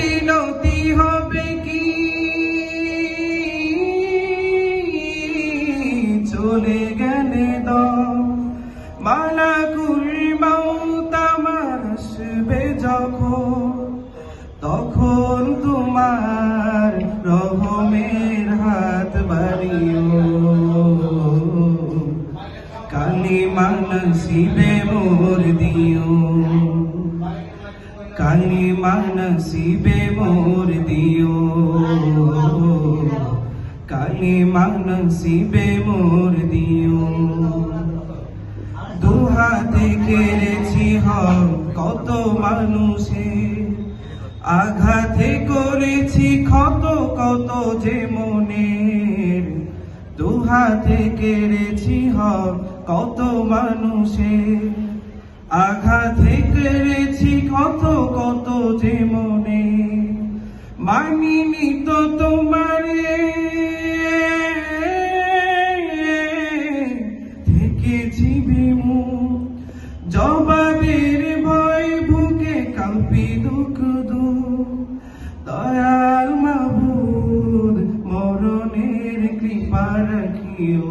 পরিণতি হবে কি? চলে গেলে মালাকুল মাউত আমার আসবে যখন, তখন তোমার রহমের হাত বাড়িও। কালিমা নসিবে মোর দিও। কালিমা নসিবে মোর দিও। কালিমা নসিবে মোর দিও। দুহাতে কেড়েছি হক কত মানুষে। আঘাতে করেছি ক্ষত কত যে মনের দুহাতে কেড়েছি হক কত মানুষে। আঘাতে কেড়েছি কত কত যে মনে। মানিনি তো তোমারে থেকেছি ভয় কাঁপি দুঃখ মাবুদ, মরণের কৃপা রাখিও।